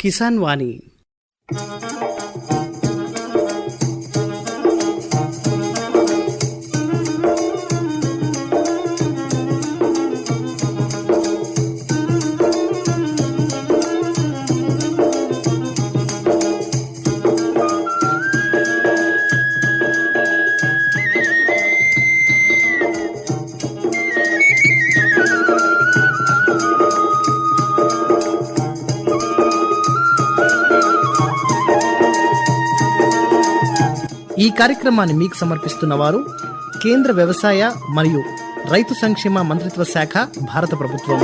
కిసాన్ వాణి కార్యక్రమాన్ని మీకు సమర్పిస్తున్న వారు కేంద్ర వ్యవసాయ మరియు రైతు సంక్షేమ మంత్రిత్వ శాఖ భారత ప్రభుత్వం.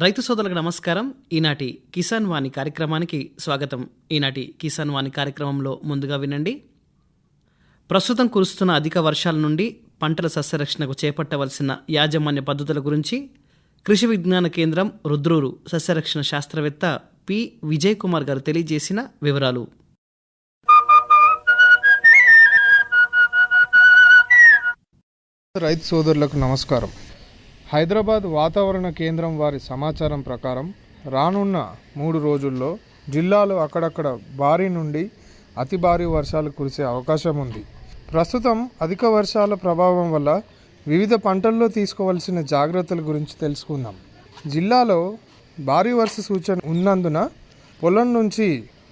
రైతు సోదరులకు నమస్కారం. ఈనాటి కిసాన్ వాణి కార్యక్రమానికి స్వాగతం. ఈనాటి కిసాన్ వాణి కార్యక్రమంలో ముందుగా వినండి. ప్రస్తుతం కురుస్తున్న అధిక వర్షాల నుండి పంటల సస్యరక్షణకు చేపట్టవలసిన యాజమాన్య పద్ధతుల గురించి కృషి విజ్ఞాన కేంద్రం రుద్రూరు. సస్యరక్షణ శాస్త్రవేత్త పి. విజయ్ కుమార్ గారు తెలియజేసిన వివరాలు. రైతు సోదరులకు నమస్కారం. హైదరాబాద్ వాతావరణ కేంద్రం వారి సమాచారం ప్రకారం రానున్న మూడు రోజుల్లో జిల్లాలో అక్కడక్కడ భారీ నుండి అతి భారీ వర్షాలు కురిసే అవకాశం ఉంది. ప్రస్తుతం అధిక వర్షాల ప్రభావం వల్ల వివిధ పంటల్లో తీసుకోవాల్సిన జాగ్రత్తల గురించి తెలుసుకుందాం. జిల్లాలో భారీ వర్ష సూచన ఉన్నందున పొలం నుంచి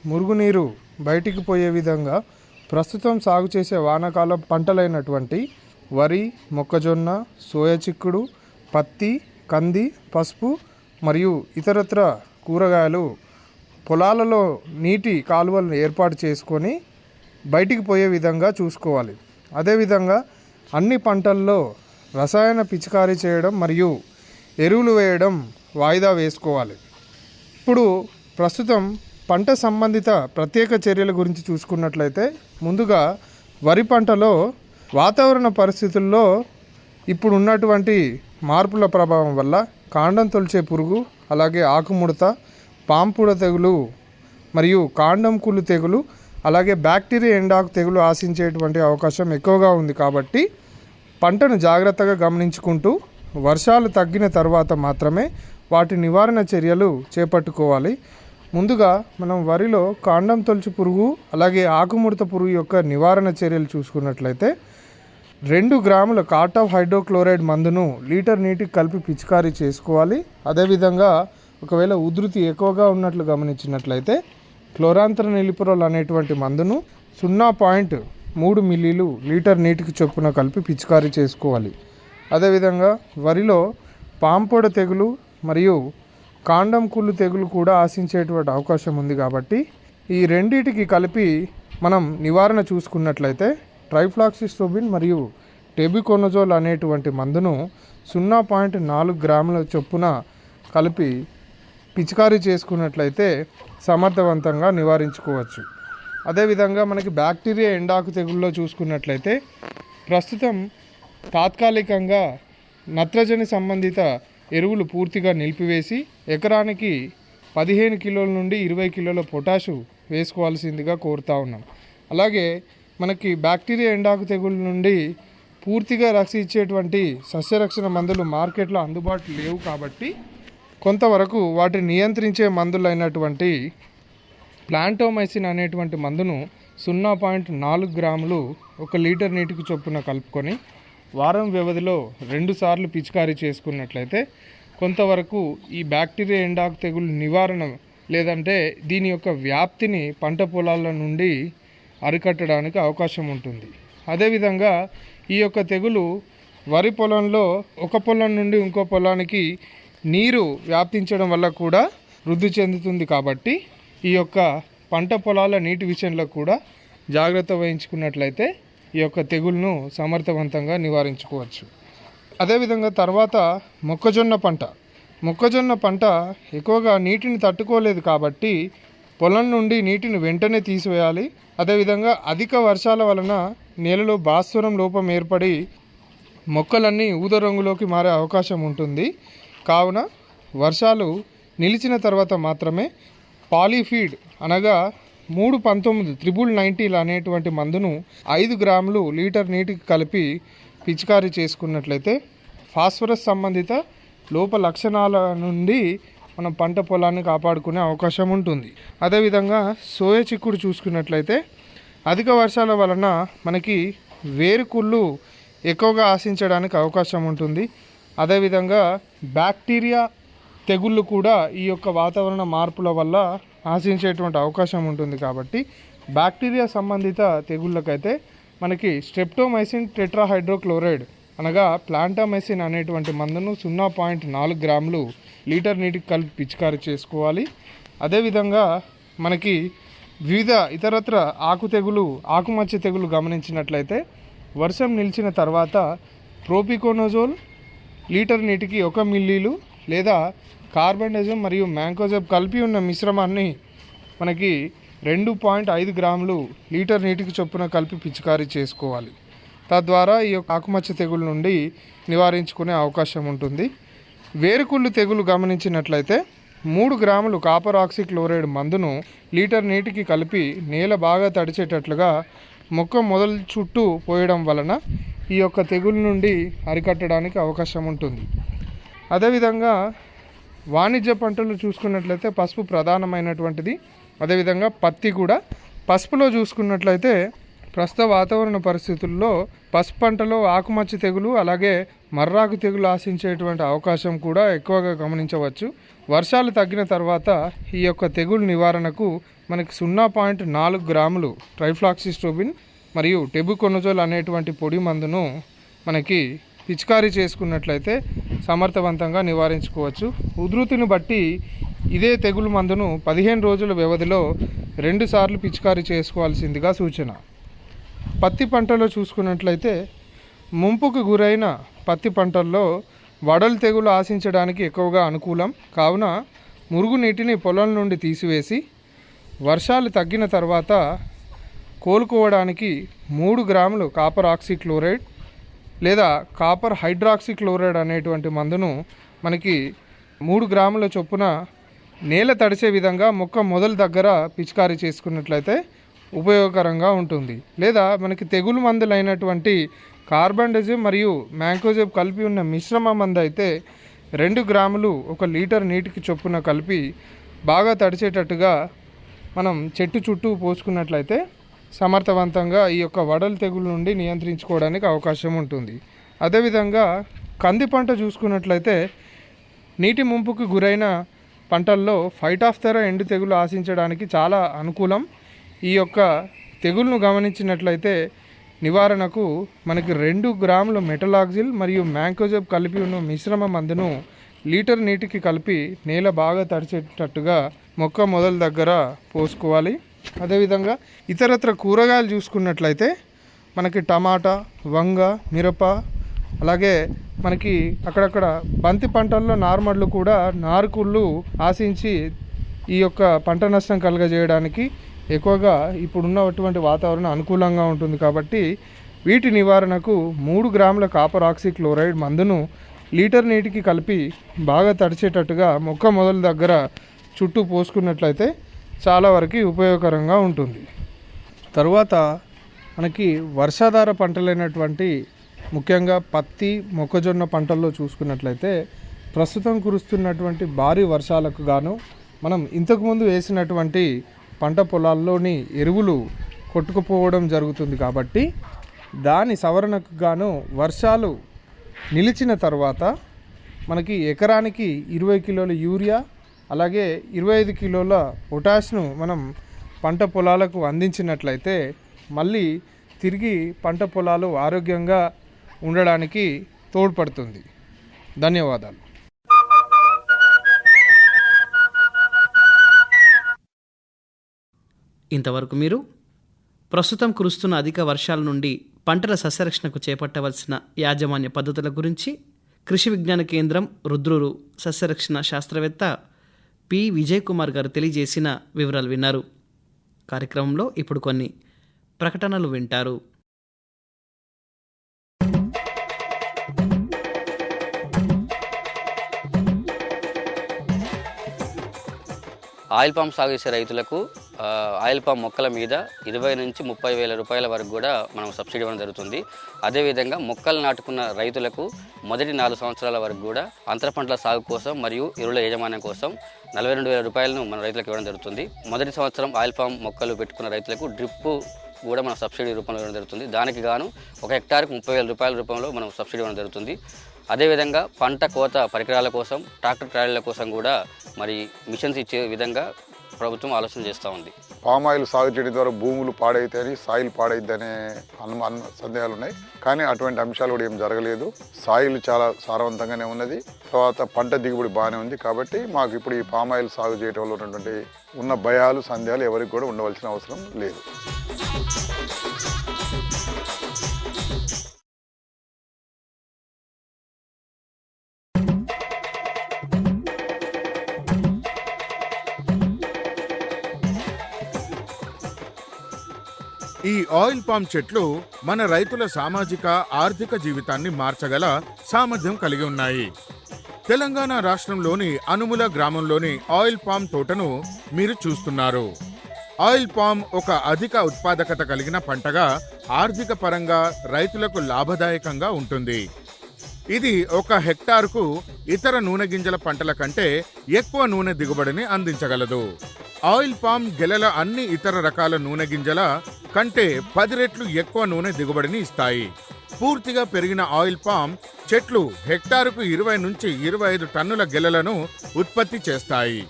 మురుగునీరు బయటికి పోయే విధంగా ప్రస్తుతం సాగు చేసే వానాకాలం పంటలైనటువంటి వరి మొక్కజొన్న సోయా చిక్కుడు పత్తి కంది పసుపు మరియు ఇతరత్ర కూరగాయలు పొలాలలో నీటి కాలువలను ఏర్పాటు చేసుకొని బయటికి పోయే విధంగా చూసుకోవాలి. అదేవిధంగా అన్ని పంటల్లో రసాయన పిచికారీ చేయడం మరియు ఎరువులు వేయడం వాయిదా వేసుకోవాలి. ఇప్పుడు ప్రస్తుతం పంట సంబంధిత ప్రత్యేక చర్యల గురించి చూసుకున్నట్లయితే ముందుగా వరి పంటలో వాతావరణ పరిస్థితుల్లో ఇప్పుడు ఉన్నటువంటి మార్పుల ప్రభావం వల్ల కాండం తొలిచే పురుగు అలాగే ఆకుముడత పాంపుడ తెగులు మరియు కాండం కుళ్ళు తెగులు అలాగే బ్యాక్టీరియా ఎండాకు తెగులు ఆశించేటువంటి అవకాశం ఎక్కువగా ఉంది కాబట్టి పంటను జాగ్రత్తగా గమనించుకుంటూ వర్షాలు తగ్గిన తర్వాత మాత్రమే వాటి నివారణ చర్యలు చేపట్టుకోవాలి. ముందుగా మనం వరిలో కాండం తొలుచు పురుగు అలాగే ఆకుముడత పురుగు యొక్క నివారణ చర్యలు చూసుకున్నట్లయితే రెండు గ్రాముల కాటాఫ్ హైడ్రోక్లోరైడ్ మందును లీటర్ నీటికి కలిపి పిచికారీ చేసుకోవాలి. అదేవిధంగా ఒకవేళ ఉధృతి ఎక్కువగా ఉన్నట్లు గమనించినట్లయితే క్లోరాంతర నిలిపురోల్ అనేటువంటి మందును సున్నా పాయింట్ మూడు మిల్లీలు లీటర్ నీటికి చొప్పున కలిపి పిచికారీ చేసుకోవాలి. అదేవిధంగా వరిలో పాంపొడ తెగులు మరియు కాండం కుళ్ళు తెగులు కూడా ఆశించేటువంటి అవకాశం ఉంది కాబట్టి ఈ రెండిటికి కలిపి మనం నివారణ చూసుకున్నట్లయితే ట్రైఫ్లాక్సిస్టోబిన్ మరియు టెబికోనజోల్ అనేటువంటి మందును సున్నా పాయింట్ నాలుగు గ్రాముల చొప్పున కలిపి పిచికారీ చేసుకున్నట్లయితే సమర్థవంతంగా నివారించుకోవచ్చు. అదేవిధంగా మనకి బ్యాక్టీరియా ఎండాకు తెగుల్లో చూసుకున్నట్లయితే ప్రస్తుతం తాత్కాలికంగా నత్రజని సంబంధిత ఎరువులు పూర్తిగా నిలిపివేసి ఎకరానికి పదిహేను కిలోల నుండి ఇరవై కిలోల పొటాషు వేసుకోవాల్సిందిగా కోరుతా ఉన్నాం. అలాగే మనకి బ్యాక్టీరియా ఎండాకు తెగుళ్ళ నుండి పూర్తిగా రక్షించేటువంటి సస్యరక్షణ మందులు మార్కెట్లో అందుబాటులో లేవు కాబట్టి కొంతవరకు వాటిని నియంత్రించే మందులైనటువంటి ప్లాంటోమైసిన్ అనేటువంటి మందును సున్నా పాయింట్ నాలుగు గ్రాములు ఒక లీటర్ నీటికి చొప్పున కలుపుకొని వారం వ్యవధిలో రెండుసార్లు పిచికారీ చేసుకున్నట్లయితే కొంతవరకు ఈ బ్యాక్టీరియా ఎండాకు తెగులు నివారణ లేదంటే దీని యొక్క వ్యాప్తిని పంట పొలాల నుండి అరికట్టడానికి అవకాశం ఉంటుంది. అదేవిధంగా ఈ యొక్క తెగులు వరి పొలంలో ఒక పొలం నుండి ఇంకో పొలానికి నీరు వ్యాప్తించడం వల్ల కూడా వృద్ధి చెందుతుంది కాబట్టి ఈ యొక్క పంట పొలాల నీటి విషయంలో కూడా జాగ్రత్త వహించుకున్నట్లయితే ఈ యొక్క తెగులను సమర్థవంతంగా నివారించుకోవచ్చు. అదేవిధంగా తర్వాత మొక్కజొన్న పంట. మొక్కజొన్న పంట ఎక్కువగా నీటిని తట్టుకోలేదు కాబట్టి పొలం నుండి నీటిని వెంటనే తీసివేయాలి. అదేవిధంగా అధిక వర్షాల వలన నేలలో భాస్వరం లోపం ఏర్పడి మొక్కలన్నీ ఊద రంగులోకి మారే అవకాశం ఉంటుంది. కావున వర్షాలు నిలిచిన తర్వాత మాత్రమే పాలీఫీడ్ అనగా మూడు పంతొమ్మిది త్రిబుల్ నైంటీలు అనేటువంటి మందును ఐదు గ్రాములు లీటర్ నీటికి కలిపి పిచికారీ చేసుకున్నట్లయితే ఫాస్ఫరస్ సంబంధిత లోప లక్షణాల నుండి మనం పంట పొలాన్ని కాపాడుకునే అవకాశం ఉంటుంది. అదేవిధంగా సోయ చిక్కుడు చూసుకున్నట్లయితే అధిక వర్షాల వలన మనకి వేరుకుళ్ళు ఎక్కువగా ఆశించడానికి అవకాశం ఉంటుంది. అదేవిధంగా బ్యాక్టీరియా తెగుళ్ళు కూడా ఈ యొక్క వాతావరణ మార్పుల వల్ల ఆశించేటువంటి అవకాశం ఉంటుంది కాబట్టి బ్యాక్టీరియా సంబంధిత తెగుళ్ళకైతే మనకి స్ట్రెప్టోమైసిన్ టెట్రాహైడ్రోక్లోరైడ్ అనగా ప్లాంటామైసిన్ అనేటువంటి మందును సున్నా పాయింట్ నాలుగు గ్రాములు లీటర్ నీటికి కలిపి పిచికారీ చేసుకోవాలి. అదేవిధంగా మనకి వివిధ ఇతరత్ర ఆకు తెగులు ఆకుమచ్చ తెగులు గమనించినట్లయితే వర్షం నిలిచిన తర్వాత ప్రోపికోనోజోల్ లీటర్ నీటికి ఒక మిల్లీలు లేదా కార్బన్డజం మరియు మ్యాంకోజబ్ కలిపి ఉన్న మిశ్రమాన్ని మనకి రెండు పాయింట్ ఐదు గ్రాములు లీటర్ నీటికి చొప్పున కలిపి పిచికారీ చేసుకోవాలి. తద్వారా ఈ యొక్క ఆకుమచ్చ తెగులు నుండి నివారించుకునే అవకాశం ఉంటుంది. వేరుకుళ్ళు తెగులు గమనించినట్లయితే మూడు గ్రాములు కాపర్ ఆక్సిక్లోరైడ్ మందును లీటర్ నీటికి కలిపి నేల బాగా తడిచేటట్లుగా మొక్క మొదలు చుట్టూ పోయడం వలన ఈ యొక్క తెగులు నుండి అరికట్టడానికి అవకాశం ఉంటుంది. అదేవిధంగా వాణిజ్య పంటలు చూసుకున్నట్లయితే పసుపు ప్రధానమైనటువంటిది. అదేవిధంగా పత్తి కూడా. పసుపులో చూసుకున్నట్లయితే ప్రస్తుత వాతావరణ పరిస్థితుల్లో పసుపు పంటలో ఆకుమచ్చ తెగులు అలాగే మర్రాకు తెగులు ఆశించేటువంటి అవకాశం కూడా ఎక్కువగా గమనించవచ్చు. వర్షాలు తగ్గిన తర్వాత ఈ యొక్క తెగులు నివారణకు మనకి సున్నా పాయింట్ నాలుగు గ్రాములు ట్రైఫ్లాక్సిస్ట్రోబిన్ మరియు టెబుకొనజోల్ అనేటువంటి పొడి మందును మనకి పిచికారీ చేసుకున్నట్లయితే సమర్థవంతంగా నివారించుకోవచ్చు. ఉధృతిని బట్టి ఇదే తెగులు మందును పదిహేను రోజుల వ్యవధిలో రెండుసార్లు పిచికారీ చేసుకోవాల్సిందిగా సూచన. పత్తి పంటలో చూసుకున్నట్లయితే ముంపుకు గురైన పత్తి పంటల్లో వడలు తెగులు ఆశించడానికి ఎక్కువగా అనుకూలం. కావున మురుగునీటిని పొలం నుండి తీసివేసి వర్షాలు తగ్గిన తర్వాత కోలుకోవడానికి మూడు గ్రాములు కాపర్ ఆక్సిక్లోరైడ్ లేదా కాపర్ హైడ్రాక్సిక్లోరైడ్ అనేటువంటి మందును మనకి మూడు గ్రాముల చొప్పున నేల తడిసే విధంగా మొక్క మొదల దగ్గర పిచికారీ చేసుకున్నట్లయితే ఉపయోగకరంగా ఉంటుంది. లేదా మనకి తెగులు మందులైనటువంటి కార్బండజిమ్ మరియు మ్యాంకోజెబ్ కలిపి ఉన్న మిశ్రమ మందు అయితే రెండు గ్రాములు ఒక లీటర్ నీటికి చొప్పున కలిపి బాగా తడిచేటట్టుగా మనం చెట్టు చుట్టూ పోసుకున్నట్లయితే సమర్థవంతంగా ఈ యొక్క వడల తెగులు నుండి నియంత్రించుకోవడానికి అవకాశం ఉంటుంది. అదేవిధంగా కంది పంట చూసుకున్నట్లయితే నీటి ముంపుకు గురైన పంటల్లో ఫైట్ ఆఫ్ ఎండు తెగులు ఆశించడానికి చాలా అనుకూలం. ఈ యొక్క తెగులను గమనించినట్లయితే నివారణకు మనకి రెండు గ్రాముల మెటలాక్జిల్ మరియు మ్యాంకోజబ్ కలిపి ఉన్న మిశ్రమ మందును లీటర్ నీటికి కలిపి నేల బాగా తడిచేటట్టుగా మొక్క మొదల దగ్గర పోసుకోవాలి. అదేవిధంగా ఇతరత్ర కూరగాయలు చూసుకున్నట్లయితే మనకి టమాటా వంగ మిరప అలాగే మనకి అక్కడక్కడ బంతి పంటల్లో నార్మళ్ళు కూడా నారుకుళ్ళు ఆశించి ఈ యొక్క పంట నష్టం కలుగజేయడానికి ఎక్కువగా ఇప్పుడున్నటువంటి వాతావరణం అనుకూలంగా ఉంటుంది కాబట్టి వీటి నివారణకు మూడు గ్రాముల కాపర్ ఆక్సిక్లోరైడ్ మందును లీటర్ నీటికి కలిపి బాగా తడిచేటట్టుగా మొక్క మొదల దగ్గర చుట్టూ పోసుకున్నట్లయితే చాలా వరకు ఉపయోగకరంగా ఉంటుంది. తరువాత మనకి వర్షాధార పంటలైనటువంటి ముఖ్యంగా పత్తి మొక్కజొన్న పంటల్లో చూసుకున్నట్లయితే ప్రస్తుతం కురుస్తున్నటువంటి భారీ వర్షాలకు గాను మనం ఇంతకుముందు వేసినటువంటి పంట పొలాల్లోని ఎరువులు కొట్టుకుపోవడం జరుగుతుంది కాబట్టి దాని సవరణకు గాను వర్షాలు నిలిచిన తర్వాత మనకి ఎకరానికి ఇరవై కిలోల యూరియా అలాగే ఇరవై ఐదు కిలోల పొటాష్ను మనం పంట పొలాలకు అందించినట్లయితే మళ్ళీ తిరిగి పంట పొలాలు ఆరోగ్యంగా ఉండడానికి తోడ్పడుతుంది. ధన్యవాదాలు. ఇంతవరకు మీరు ప్రస్తుతం కురుస్తున్న అధిక వర్షాల నుండి పంటల సస్యరక్షణకు చేపట్టవలసిన యాజమాన్య పద్ధతుల గురించి కృషి విజ్ఞాన కేంద్రం రుద్రూరు సస్యరక్షణ శాస్త్రవేత్త పి. విజయ్ కుమార్ గారు తెలియజేసిన వివరాలు విన్నారు. కార్యక్రమంలో ఇప్పుడు కొన్ని ప్రకటనలు వింటారు. ఆయిల్ పంప్ సాగు చేసే రైతులకు ఆయిల్ పామ్ మొక్కల మీద ఇరవై నుంచి ముప్పై వేల రూపాయల వరకు కూడా మనం సబ్సిడీ ఇవ్వడం జరుగుతుంది. అదేవిధంగా మొక్కలు నాటుకున్న రైతులకు మొదటి నాలుగు సంవత్సరాల వరకు కూడా అంతర పంటల సాగు కోసం మరియు ఎరువుల యాజమాన్యం కోసం నలభై రెండు వేల రూపాయలను మన రైతులకు ఇవ్వడం జరుగుతుంది. మొదటి సంవత్సరం ఆయిల్ పామ్ మొక్కలు పెట్టుకున్న రైతులకు డ్రిప్ కూడా మనం సబ్సిడీ రూపంలో ఇవ్వడం జరుగుతుంది. దానికి గాను ఒక హెక్టార్కు ముప్పై వేల రూపాయల రూపంలో మనం సబ్సిడీ ఇవ్వడం జరుగుతుంది. అదేవిధంగా పంట కోత పరికరాల కోసం ట్రాక్టర్ ట్రాలీల కోసం కూడా మరి మిషన్స్ ఇచ్చే విధంగా ప్రభుత్వం ఆలోచన చేస్తూ ఉంది. పామ్ ఆయిల్ సాగు చేయడం ద్వారా భూములు పాడైతాయని సాయిల్ పాడైద్దనే అనుమాన అను- సందేహాలు ఉన్నాయి. కానీ అటువంటి అంశాలు కూడా ఏం జరగలేదు. సాయిల్ చాలా సారవంతంగానే ఉన్నది. తర్వాత పంట దిగుబడి బాగానే ఉంది కాబట్టి మాకు ఇప్పుడు ఈ పామ్ ఆయిల్ సాగు చేయడం వల్ల ఉన్నటువంటి ఉన్న భయాలు సందేహాలు ఎవరికి కూడా ఉండవలసిన అవసరం లేదు. ఆయిల్ పామ్ చెట్లు మన రైతుల సామాజిక ఆర్థిక జీవితాన్ని మార్చగల సామర్థ్యం కలిగి ఉన్నాయి. తెలంగాణ రాష్ట్రంలోని అనుముల గ్రామంలోని ఆయిల్ పామ్ తోటను మీరు చూస్తున్నారు. ఆయిల్ పామ్ ఒక అధిక ఉత్పాదకత కలిగిన పంటగా ఆర్థిక పరంగా రైతులకు లాభదాయకంగా ఉంటుంది. ఇది ఒక హెక్టార్కు ఇతర నూనె గింజల పంటల కంటే ఎక్కువ నూనె దిగుబడిని అందించగలదు. ఆయిల్ పామ్ గెలల అన్ని ఇతర రకాల నూనె గింజల కంటే పది రెట్లు ఎక్కువ నూనె దిగుబడిని ఇస్తాయి. పూర్తిగా పెరిగిన ఆయిల్ పామ్ చెట్లు హెక్టారుకు ఇరవై నుంచి ఇరవై ఐదు టన్నుల గెలలను ఉత్పత్తి చేస్తాయి.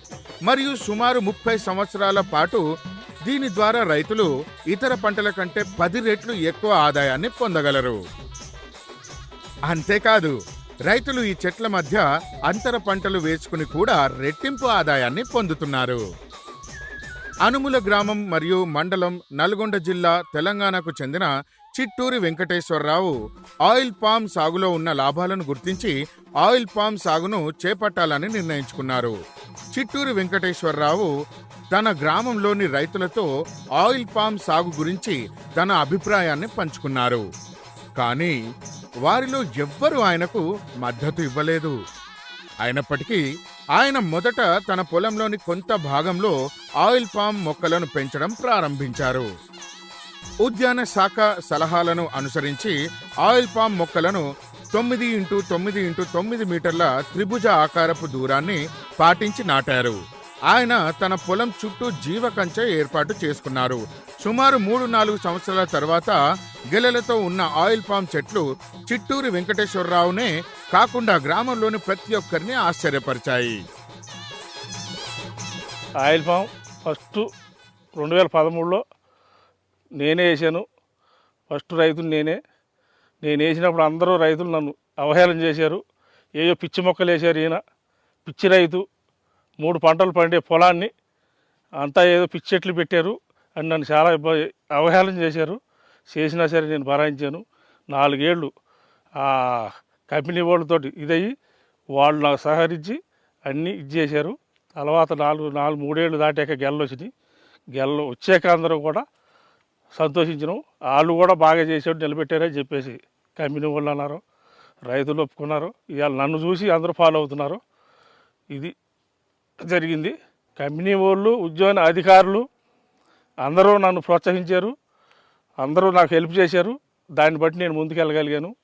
మరియు సుమారు ముప్పై సంవత్సరాల పాటు దీని ద్వారా రైతులు ఇతర పంటల కంటే పది రెట్లు ఎక్కువ ఆదాయాన్ని పొందగలరు. అంతేకాదు రైతులు ఈ చెట్ల మధ్య అంతర పంటలు వేసుకుని కూడా రెట్టింపు ఆదాయాన్ని పొందుతున్నారు. అనుముల గ్రామం మరియు మండలం నల్గొండ జిల్లా తెలంగాణకు చెందిన చిట్టూరి వెంకటేశ్వరరావు ఆయిల్ పామ్ సాగులో ఉన్న లాభాలను గుర్తించి ఆయిల్ పామ్ సాగును చేపట్టాలని నిర్ణయించుకున్నారు. చిట్టూరి వెంకటేశ్వరరావు తన గ్రామంలోని రైతులతో ఆయిల్ పామ్ సాగు గురించి తన అభిప్రాయాన్ని పంచుకున్నారు. కానీ వారిలో ఎవ్వరూ ఆయనకు మద్దతు ఇవ్వలేదు. అయినప్పటికీ ఆయన మొదట తన పొలంలోని కొంత భాగంలో ఆయిల్ పామ్ మొక్కలను పెంచడం ప్రారంభించారు. ఉద్యాన శాఖ సలహాలను అనుసరించి ఆయిల్ పామ్ మొక్కలను తొమ్మిది ఇంటూ తొమ్మిది ఇంటూ తొమ్మిది మీటర్ల త్రిభుజ ఆకారపు దూరాన్ని పాటించి నాటారు. ఆయన తన పొలం చుట్టూ జీవ కంచె ఏర్పాటు చేసుకున్నారు. సుమారు మూడు నాలుగు సంవత్సరాల తర్వాత గెలలతో ఉన్న ఆయిల్ పామ్ చెట్లు చిట్టూరి వెంకటేశ్వరరావునే కాకుండా గ్రామంలోని ప్రతి ఒక్కరిని ఆశ్చర్యపరిచాయి. ఆయిల్ ఫామ్ ఫస్ట్ రెండు వేల పదమూడులో నేనే వేసాను. ఫస్ట్ రైతులు నేనే. నేను వేసినప్పుడు అందరూ రైతులు నన్ను అవహేళన చేశారు. ఏయో పిచ్చి మొక్కలు వేశారు ఈయన. పిచ్చి రైతు. మూడు పంటలు పండే పొలాన్ని అంతా ఏదో పిచ్చి చెట్లు పెట్టారు. అని నన్ను చాలా ఇబ్బంది అవహేళన చేశారు. చేసినా సరే నేను భరాయించాను. నాలుగేళ్ళు ఆ కంపెనీ వాళ్ళతోటి ఇదయ్యి వాళ్ళు నాకు సహకరించి అన్నీ ఇది చేశారు తర్వాత నాలుగు నాలుగు మూడేళ్ళు దాటాక గెలలు వచ్చినాయి. గెలలు వచ్చాక అందరూ కూడా సంతోషించడం వాళ్ళు కూడా బాగా చేసాడు నిలబెట్టారని చెప్పేసి కంపెనీ వాళ్ళు అన్నారు. రైతులు ఒప్పుకున్నారు. ఇవాళ నన్ను చూసి అందరూ ఫాలో అవుతున్నారు. ఇది జరిగింది. కంపెనీ వాళ్ళు ఉద్యోగ అధికారులు అందరూ నన్ను ప్రోత్సహించారు. అందరూ నాకు హెల్ప్ చేశారు. దాన్ని బట్టి నేను ముందుకెళ్ళగలిగాను.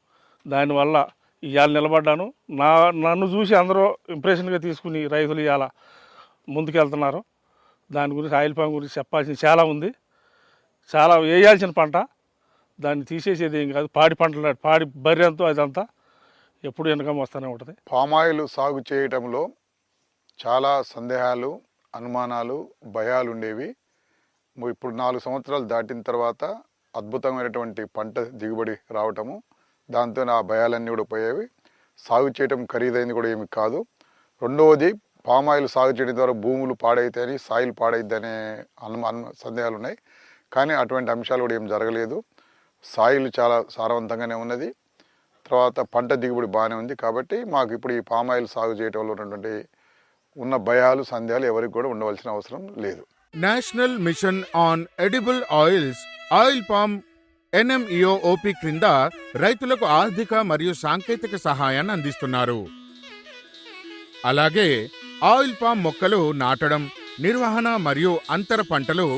దానివల్ల ఇవాళ నిలబడ్డాను. నా నన్ను చూసి అందరూ ఇంప్రెషన్గా తీసుకుని రైతులు ఇవాళ ముందుకెళ్తున్నారు. దాని గురించి ఆయిల్ పామ్ గురించి చెప్పాల్సింది చాలా ఉంది. చాలా వేయాల్సిన పంట. దాన్ని తీసేసేది ఏం కాదు. పాడి పంటలు పాడి బర్రెంతో అదంతా ఎప్పుడు వెనకం వస్తూనే ఉంటుంది. పామాయిల్ సాగు చేయటంలో చాలా సందేహాలు అనుమానాలు భయాలు ఉండేవి ఇప్పుడు నాలుగు సంవత్సరాలు దాటిన తర్వాత అద్భుతమైనటువంటి పంట దిగుబడి రావటము దాంతో ఆ భయాలన్నీ కూడా పోయేవి. సాగు చేయటం ఖరీదైంది కూడా ఏమి కాదు. రెండవది పామాయిల్ సాగు చేయడం ద్వారా భూములు పాడైతాయని సాయిల్ పాడైద్దనే అను- సందేహాలు ఉన్నాయి కానీ అటువంటి అంశాలు కూడా ఏం జరగలేదు. సాయిల్ చాలా సారవంతంగానే ఉన్నది. తర్వాత పంట దిగుబడి బాగానే ఉంది కాబట్టి మాకు ఇప్పుడు ఈ పామాయిల్ సాగు చేయటం వల్ల ఉన్నటువంటి ఉన్న భయాలు సందేహాలు ఎవరికి కూడా ఉండవలసిన అవసరం లేదు. National Mission on Edible Oils oil palm NMEO OP క్రింద రైతులకు ఆర్థిక మరియు సాంకేతిక సహాయాన్ని అందిస్తున్నారు. అలాగే ఆయిల్ పామ్ మొక్కలు నాటడం నిర్వహణ మరియు అంతర పంటలు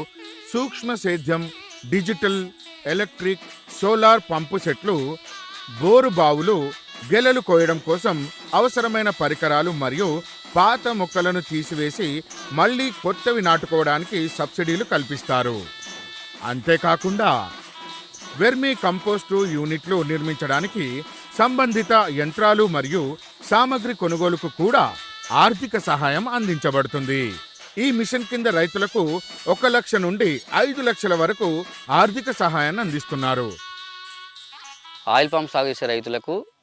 సూక్ష్మ సేద్యం డిజిటల్ ఎలక్ట్రిక్ సోలార్ పంపు సెట్లు బోరు బావులు గెలలు కోయడం కోసం అవసరమైన పరికరాలు మరియు పాత మొక్కలను తీసివేసి మళ్ళీ కొత్తవి నాటుకోవడానికి సబ్సిడీలు కల్పిస్తారు. అంతేకాకుండా వెర్మీ కంపోస్టు యూనిట్లు నిర్మించడానికి సంబంధిత యంత్రాలు మరియు సామగ్రి కొనుగోలుకు కూడా ఆర్థిక సహాయం అందించబడుతుంది. ఈ మిషన్ కింద రైతులకు ఒక లక్ష నుండి ఐదు లక్షల వరకు ఆర్థిక సహాయాన్ని అందిస్తున్నారు. ఆయిల్ పంప్ సాగు చేసే రైతులకు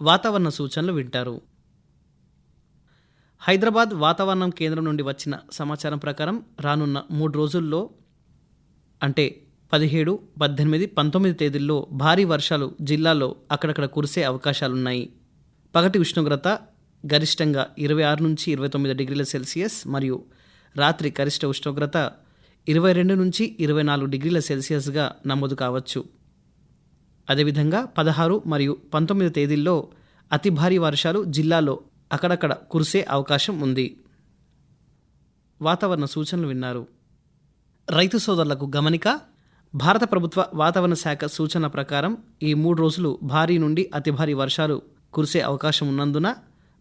వాతావరణ సూచనలు వింటారు. హైదరాబాద్ వాతావరణం కేంద్రం నుండి వచ్చిన సమాచారం ప్రకారం రానున్న మూడు రోజుల్లో అంటే పదిహేడు పద్దెనిమిది పంతొమ్మిది తేదీల్లో భారీ వర్షాలు జిల్లాలో అక్కడక్కడ కురిసే అవకాశాలున్నాయి. పగటి ఉష్ణోగ్రత గరిష్టంగా ఇరవై ఆరు నుంచి ఇరవై తొమ్మిది డిగ్రీల సెల్సియస్ మరియు రాత్రి గరిష్ట ఉష్ణోగ్రత ఇరవై రెండు నుంచి ఇరవై నాలుగు డిగ్రీల సెల్సియస్గా నమోదు కావచ్చు. అదేవిధంగా పదహారు మరియు పంతొమ్మిది తేదీల్లో అతి భారీ వర్షాలు జిల్లాలో అక్కడక్కడ కురిసే అవకాశం ఉంది. వాతావరణ సూచనలు విన్నారు. రైతు సోదరులకు గమనిక భారత ప్రభుత్వ వాతావరణ శాఖ సూచన ప్రకారం ఈ మూడు రోజులు భారీ నుండి అతి భారీ వర్షాలు కురిసే అవకాశం ఉన్నందున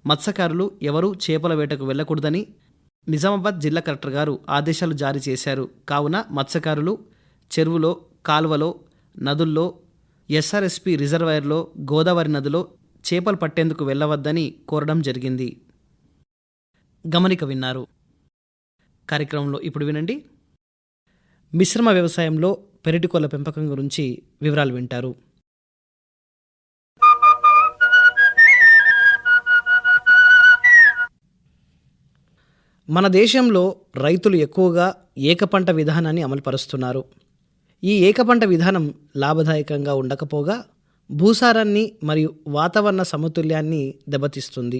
మత్స్యకారులు ఎవరూ చేపల వేటకు వెళ్ళకూడదని నిజామాబాద్ జిల్లా కలెక్టర్ గారు ఆదేశాలు జారీ చేశారు. కావున మత్స్యకారులు చెరువులో కాల్వలో నదుల్లో ఎస్ఆర్ఎస్పి రిజర్వాయర్లో గోదావరి నదిలో చేపలు పట్టేందుకు వెళ్ళవద్దని కోరడం జరిగింది. గమనిక విన్నారు. కార్యక్రమంలో ఇప్పుడు వినండి. మిశ్రమ వ్యవసాయంలో పెరటికోళ్ళ పెంపకం గురించి వివరాలు వింటారు. మన దేశంలో రైతులు ఎక్కువగా ఏకపంట విధానాన్ని అమలుపరుస్తున్నారు. ఈ ఏకపంట విధానం లాభదాయకంగా ఉండకపోగా భూసారాన్ని మరియు వాతావరణ సమతుల్యాన్ని దెబ్బతీస్తుంది.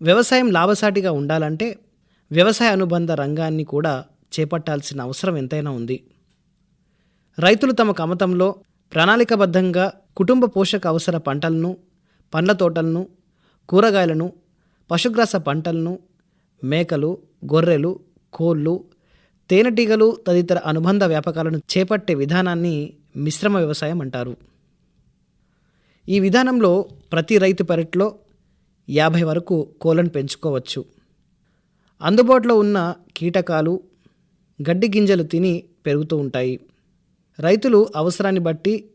వ్యవసాయం లాభసాటిగా ఉండాలంటే వ్యవసాయ అనుబంధ రంగాన్ని కూడా చేపట్టాల్సిన అవసరం ఎంతైనా ఉంది. రైతులు తమ కమతంలో ప్రణాళికబద్ధంగా కుటుంబ పోషక అవసర పంటలను పండ్ల తోటలను కూరగాయలను పశుగ్రాస పంటలను మేకలు గొర్రెలు కోళ్ళు తేనెటీగలు తదితర అనుబంధ వ్యాపకాలను చేపట్టే విధానాన్ని మిశ్రమ వ్యవసాయం అంటారు. ఈ విధానంలో ప్రతి రైతు పెరట్లో యాభై వరకు కోళ్ళను పెంచుకోవచ్చు. అందుబాటులో ఉన్న కీటకాలు గడ్డి గింజలు తిని పెరుగుతూ ఉంటాయి. రైతులు అవసరాన్ని బట్టి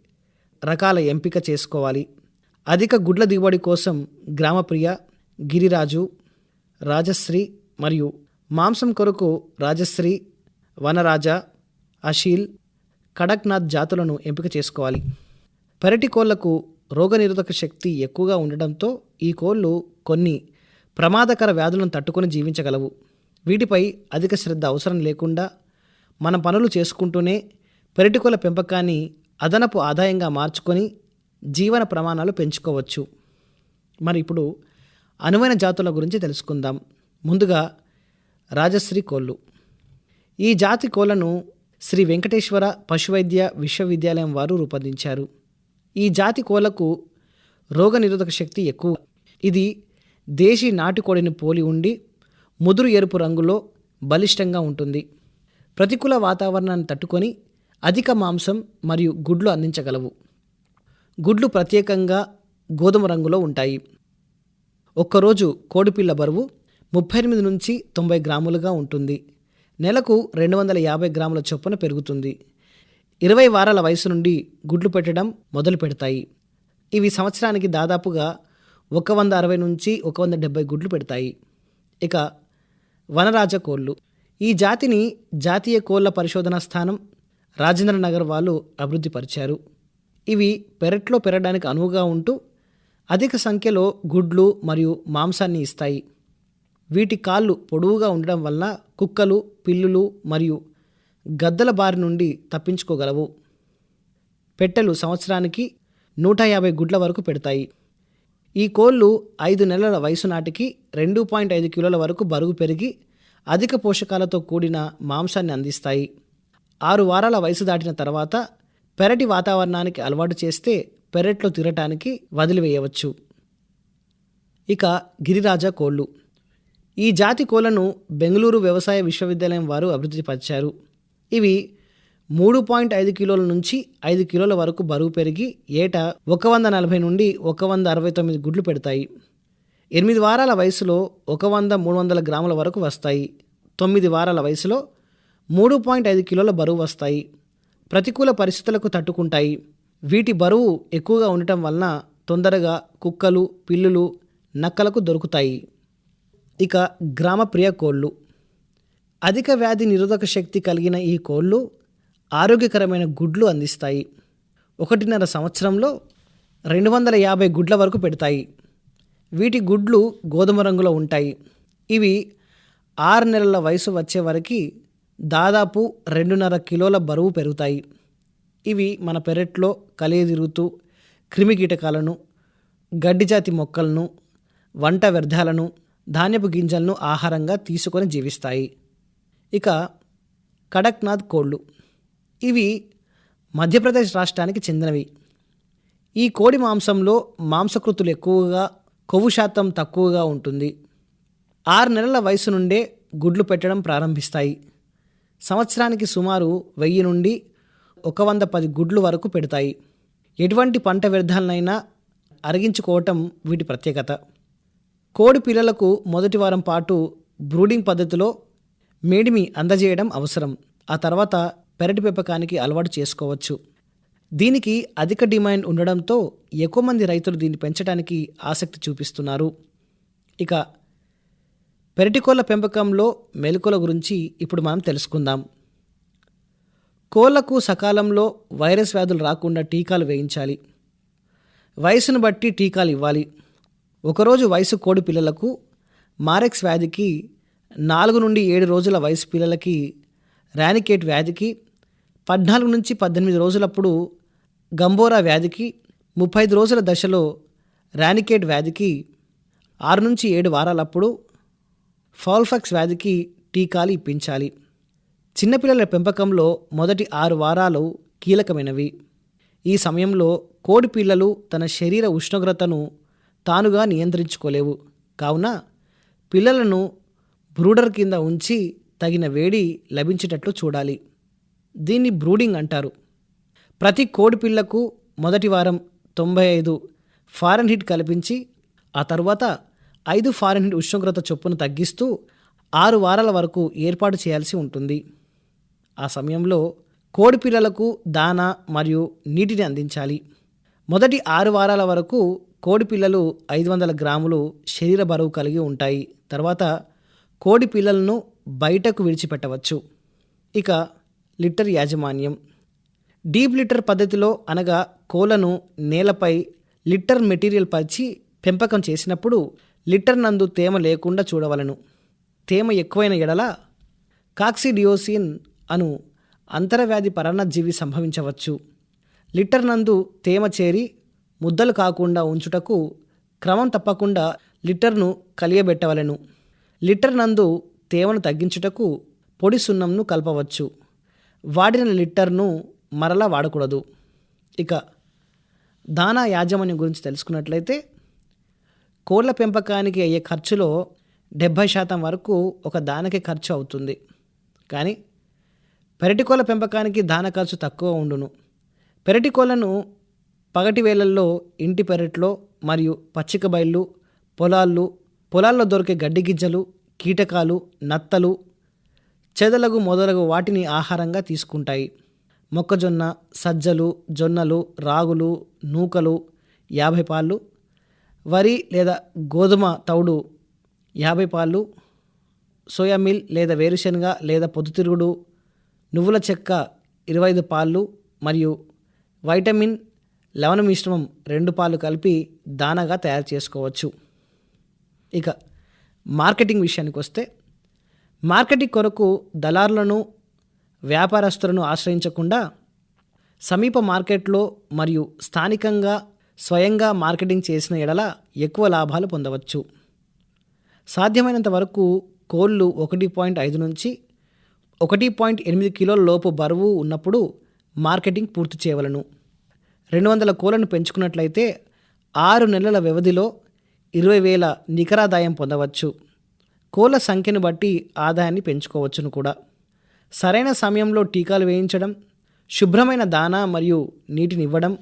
రకాల ఎంపిక చేసుకోవాలి. అధిక గుడ్ల దిగుబడి కోసం గ్రామప్రియ గిరిరాజు రాజశ్రీ మరియు మాంసం కొరకు రాజశ్రీ వనరాజ అషీల్ కడక్నాథ్ జాతులను ఎంపిక చేసుకోవాలి. పెరటి కోళ్ళకు రోగనిరోధక శక్తి ఎక్కువగా ఉండడంతో ఈ కోళ్ళు కొన్ని ప్రమాదకర వ్యాధులను తట్టుకొని జీవించగలవు. వీటిపై అధిక శ్రద్ధ అవసరం లేకుండా మన పనులు చేసుకుంటూనే పెరటికోళ్ళ పెంపకాన్ని అదనపు ఆదాయంగా మార్చుకొని జీవన ప్రమాణాలు పెంచుకోవచ్చు. మరి ఇప్పుడు అనువైన జాతుల గురించి తెలుసుకుందాం. ముందుగా రాజశ్రీ కోళ్ళు ఈ జాతి కోళ్ళను శ్రీ వెంకటేశ్వర పశువైద్య విశ్వవిద్యాలయం వారు రూపొందించారు. ఈ జాతి కోళ్ళకు రోగనిరోధక శక్తి ఎక్కువ. ఇది దేశీ నాటుకోడిని పోలి ఉండి ముదురు ఎరుపు రంగులో బలిష్టంగా ఉంటుంది. ప్రతికూల వాతావరణాన్ని తట్టుకొని అధిక మాంసం మరియు గుడ్లు అందించగలవు. గుడ్లు ప్రత్యేకంగా గోధుమ రంగులో ఉంటాయి. ఒక్కరోజు కోడిపిల్ల బరువు ముప్పై ఎనిమిది నుంచి తొంభై గ్రాములుగా ఉంటుంది. నెలకు రెండు వందల యాభై గ్రాముల చొప్పున పెరుగుతుంది. ఇరవై వారాల వయసు నుండి గుడ్లు పెట్టడం మొదలు పెడతాయి. ఇవి సంవత్సరానికి దాదాపుగా ఒక వంద అరవై నుంచి ఒక వంద డెబ్బై గుడ్లు పెడతాయి. ఇక వనరాజ కోళ్ళు ఈ జాతిని జాతీయ కోళ్ళ పరిశోధనా స్థానం రాజేంద్ర నగర్ వాళ్ళు అభివృద్ధి పరిచారు. ఇవి పెరట్లో పెరగడానికి అనువుగా ఉంటూ అధిక సంఖ్యలో గుడ్లు మరియు మాంసాన్ని ఇస్తాయి. వీటి కాళ్ళు పొడవుగా ఉండడం వల్ల కుక్కలు పిల్లులు మరియు గద్దల బారి నుండి తప్పించుకోగలవు. పెట్టెలు సంవత్సరానికి నూట యాభై గుడ్ల వరకు పెడతాయి. ఈ కోళ్ళు ఐదు నెలల వయసు నాటికి రెండు పాయింట్ ఐదు కిలోల వరకు బరువు పెరిగి అధిక పోషకాలతో కూడిన మాంసాన్ని అందిస్తాయి. ఆరు వారాల వయసు దాటిన తర్వాత పెరటి వాతావరణానికి అలవాటు చేస్తే పెరట్లో తిరటానికి వదిలివేయవచ్చు. ఇక గిరిరాజ కోళ్ళు. ఈ జాతి కోళ్ళను బెంగళూరు వ్యవసాయ విశ్వవిద్యాలయం వారు అభివృద్ధి పరిచారు. ఇవి మూడు పాయింట్ ఐదు కిలోల నుంచి ఐదు కిలోల వరకు బరువు పెరిగి ఏటా ఒక వంద నలభై నుండి ఒక వంద అరవై తొమ్మిది గుడ్లు పెడతాయి. ఎనిమిది వారాల వయసులో ఒక వంద మూడు వందల గ్రాముల వరకు వస్తాయి. తొమ్మిది వారాల వయసులో మూడు పాయింట్ ఐదు కిలోల బరువు వస్తాయి. ప్రతికూల పరిస్థితులకు తట్టుకుంటాయి. వీటి బరువు ఎక్కువగా ఉండటం వలన తొందరగా కుక్కలు పిల్లులు నక్కలకు దొరుకుతాయి. ఇక గ్రామప్రియ కోళ్ళు. అధిక వ్యాధి నిరోధక శక్తి కలిగిన ఈ కోళ్ళు ఆరోగ్యకరమైన గుడ్లు అందిస్తాయి. ఒకటిన్నర సంవత్సరంలో రెండు వందల యాభై గుడ్ల వరకు పెడతాయి. వీటి గుడ్లు గోధుమ రంగులో ఉంటాయి. ఇవి ఆరు నెలల వయసు వచ్చే వరకు దాదాపు రెండున్నర కిలోల బరువు పెరుగుతాయి. ఇవి మన పెరట్లో కలియదిరుగుతూ క్రిమికీటకాలను గడ్డి జాతి మొక్కలను వంట వ్యర్థాలను ధాన్యపు గింజలను ఆహారంగా తీసుకొని జీవిస్తాయి. ఇక కడక్నాథ్ కోళ్ళు ఇవి మధ్యప్రదేశ్ రాష్ట్రానికి చెందినవి. ఈ కోడి మాంసంలో మాంసకృతులు ఎక్కువగా కొవ్వు శాతం తక్కువగా ఉంటుంది. ఆరు నెలల వయసు నుండే గుడ్లు పెట్టడం ప్రారంభిస్తాయి. సంవత్సరానికి సుమారు వెయ్యి నుండి ఒక వంద పది గుడ్లు వరకు పెడతాయి. ఎటువంటి పంట వ్యర్థాలనైనా అరిగించుకోవటం వీటి ప్రత్యేకత. కోడి పిల్లలకు మొదటి వారం పాటు బ్రూడింగ్ పద్ధతిలో మేడిమి అందజేయడం అవసరం. ఆ తర్వాత పెరటి పెంపకానికి అలవాటు చేసుకోవచ్చు. దీనికి అధిక డిమాండ్ ఉండడంతో ఎక్కువ మంది రైతులు దీన్ని పెంచడానికి ఆసక్తి చూపిస్తున్నారు. ఇక పెరటికోళ్ళ పెంపకంలో మెలకుల గురించి ఇప్పుడు మనం తెలుసుకుందాం. కోళ్ళకు సకాలంలో వైరస్ వ్యాధులు రాకుండా టీకాలు వేయించాలి. వయసును బట్టి టీకాలు ఇవ్వాలి. ఒకరోజు వయసు కోడి పిల్లలకు మారెక్స్ వ్యాధికి నాలుగు నుండి ఏడు రోజుల వయసు పిల్లలకి రానికేట్ వ్యాధికి పద్నాలుగు నుంచి పద్దెనిమిది రోజులప్పుడు గంబోరా వ్యాధికి ముప్పై ఐదు రోజుల దశలో రానికేట్ వ్యాధికి ఆరు నుంచి ఏడు వారాలప్పుడు ఫాల్ఫాక్స్ వ్యాధికి టీకాలు ఇప్పించాలి. చిన్నపిల్లల పెంపకంలో మొదటి ఆరు వారాలు కీలకమైనవి. ఈ సమయంలో కోడి పిల్లలు తన శరీర ఉష్ణోగ్రతను తానుగా నియంత్రించుకోలేవు. కావున పిల్లలను బ్రూడర్ కింద ఉంచి తగిన వేడి లభించేటట్లు చూడాలి. దీన్ని బ్రూడింగ్ అంటారు. ప్రతి కోడి పిల్లకు మొదటి వారం తొంభై ఐదు ఫారెన్ హిట్ కల్పించి ఆ తర్వాత ఐదు ఫారెన్హీట్ ఉష్ణోగ్రత చొప్పున తగ్గిస్తూ ఆరు వారాల వరకు ఏర్పాటు చేయాల్సి ఉంటుంది. ఆ సమయంలో కోడి పిల్లలకు దాన మరియు నీటిని అందించాలి. మొదటి ఆరు వారాల వరకు కోడి పిల్లలు ఐదు వందల గ్రాములు శరీర బరువు కలిగి ఉంటాయి. తర్వాత కోడి పిల్లలను బయటకు విడిచిపెట్టవచ్చు. ఇక లిటర్ యాజమాన్యం. డీప్ లిటర్ పద్ధతిలో అనగా కోళ్ళను నేలపై లిటర్ మెటీరియల్ పరిచి పెంపకం చేసినప్పుడు లిటర్ నందు తేమ లేకుండా చూడవలను. తేమ ఎక్కువైన ఎడల కాక్సిడియోసిన్ అను అంతరవ్యాధి పరాన్నజీవి సంభవించవచ్చు. లిటర్ నందు తేమ చేరి ముద్దలు కాకుండా ఉంచుటకు క్రమం తప్పకుండా లిటర్ను కలియబెట్టవలెను. లిటర్ నందు తేమను తగ్గించుటకు పొడి సున్నంను కలపవచ్చు. వాడిన లిటర్ను మరలా వాడకూడదు. ఇక దానా యాజమాన్యం గురించి తెలుసుకున్నట్లయితే కోళ్ళ పెంపకానికి అయ్యే ఖర్చులో డెబ్భై శాతం వరకు ఒక దానకి ఖర్చు అవుతుంది. కానీ పెరటి కోళ్ళ పెంపకానికి దాన ఖర్చు తక్కువ ఉండును. పెరటి కోళ్ళను పగటి వేళల్లో ఇంటి పెరట్లో మరియు పచ్చిక బయళ్ళు పొలాల్లో పొలాల్లో దొరికే గడ్డి గిజ్జలు కీటకాలు నత్తలు చెదలగు మొదలగు వాటిని ఆహారంగా తీసుకుంటాయి. మొక్కజొన్న సజ్జలు జొన్నలు రాగులు నూకలు యాభై పాళ్ళు వరి లేదా గోధుమ తౌడు యాభై పాళ్ళు సోయా మిల్ లేదా వేరుశనగ లేదా పొద్దుతిరుగుడు నువ్వుల చెక్క ఇరవై ఐదు పాళ్ళు మరియు వైటమిన్ లవణ మిశ్రమం రెండు పాలు కలిపి దానాగా తయారు చేసుకోవచ్చు. ఇక మార్కెటింగ్ విషయానికి వస్తే మార్కెటింగ్ కొరకు దళారులను వ్యాపారస్తులను ఆశ్రయించకుండా సమీప మార్కెట్లో మరియు స్థానికంగా స్వయంగా మార్కెటింగ్ చేసిన ఎడల ఎక్కువ లాభాలు పొందవచ్చు. సాధ్యమైనంత వరకు కోళ్ళు ఒకటి పాయింట్ ఐదు నుంచి ఒకటి పాయింట్ ఎనిమిది కిలోల లోపు బరువు ఉన్నప్పుడు మార్కెటింగ్ పూర్తి చేయవలను. రెండు వందల కోళ్ళను పెంచుకున్నట్లయితే ఆరు నెలల వ్యవధిలో ఇరవై వేల నికరాదాయం పొందవచ్చు. కోళ్ళ సంఖ్యను బట్టి ఆదాయాన్ని పెంచుకోవచ్చును కూడా. సరైన సమయంలో టీకాలు వేయించడం శుభ్రమైన దానా మరియు నీటిని ఇవ్వడం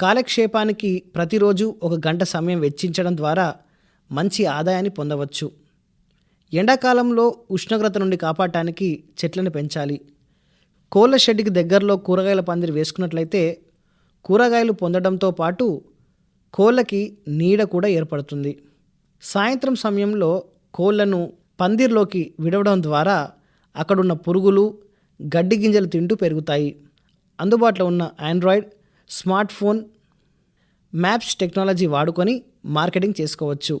కాలక్షేపానికి ప్రతిరోజు ఒక గంట సమయం వెచ్చించడం ద్వారా మంచి ఆదాయాన్ని పొందవచ్చు. ఎండాకాలంలో ఉష్ణోగ్రత నుండి కాపాడటానికి చెట్లను పెంచాలి. కోళ్ళ షెడ్కి దగ్గరలో కూరగాయల పందిరి వేసుకున్నట్లయితే కూరగాయలు పొందడంతో పాటు కోళ్ళకి నీడ కూడా ఏర్పడుతుంది. సాయంత్రం సమయంలో కోళ్ళను పందిర్లోకి విడవడం ద్వారా అక్కడున్న పురుగులు గడ్డి గింజలు తింటూ పెరుగుతాయి. అందుబాటులో ఉన్న Android smart phone maps technology వాడుకొని మార్కెటింగ్ చేసుకోవచ్చు.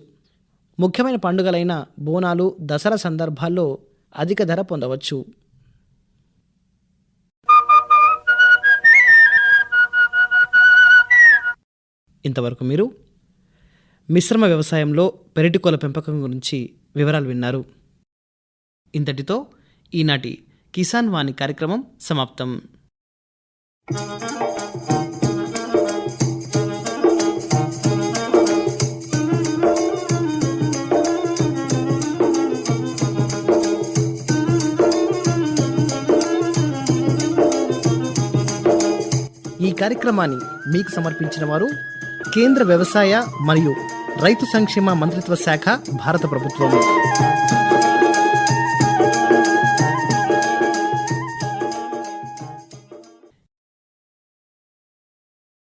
ముఖ్యమైన పండుగలైన బోనాలు దసరా సందర్భాల్లో అధిక ధర పొందవచ్చు. ఇంతవరకు మీరు మిశ్రమ వ్యవసాయంలో పెరటికోల పెంపకం గురించి వివరాలు విన్నారు. ఇంతటితో ఈనాటి కిసాన్ వాణి కార్యక్రమం సమాప్తం. ఈ కార్యక్రమాన్ని మీకు సమర్పించిన వారు కేంద్ర వ్యవసాయ మరియు రైతు సంక్షేమ మంత్రిత్వ శాఖ భారత ప్రభుత్వం